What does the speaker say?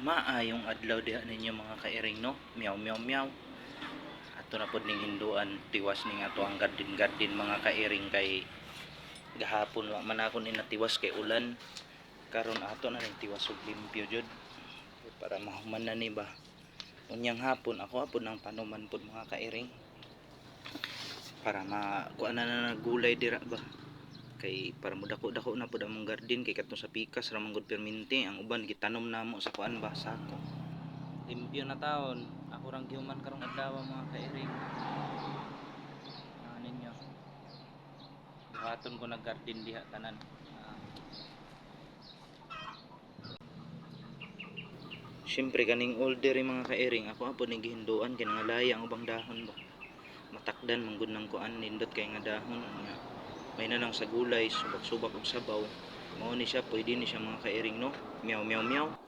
Maayong adlaw diha ninyo mga kairing no. Meow meow meow. Ato na pod ning hinduan tiwas ning ato ang garden garden mga kairing kay gahapon wa man ako ni natiwas kay ulan. Karon ato na ning tiwas ug limpyo jud. Para mahuman na ni ba. Unyang hapon ako hapon ang panuman pod mga kairing. Para ma kuan na na gulay dira ba kay para mo dako dako na pud among garden kay katong sa pikas ra man gud perminti ang uban gitanom namo sa kuan ba sako. Limpyo na taon ako rang gihuman karong adlaw mga kairing. Ano ninyo? Buhaton ko nag garden diha tanan. Ah. Siyempre kaning older mga kairing ako apo ni gihinduan kay nangalaya ang ubang dahon ba. Matakdan manggod ng kuan nindot kay nga dahon nga may na lang sa gulay subak-subak og sabaw. Mao ni siya pwede ni siya mga kairing no? Meow meow meow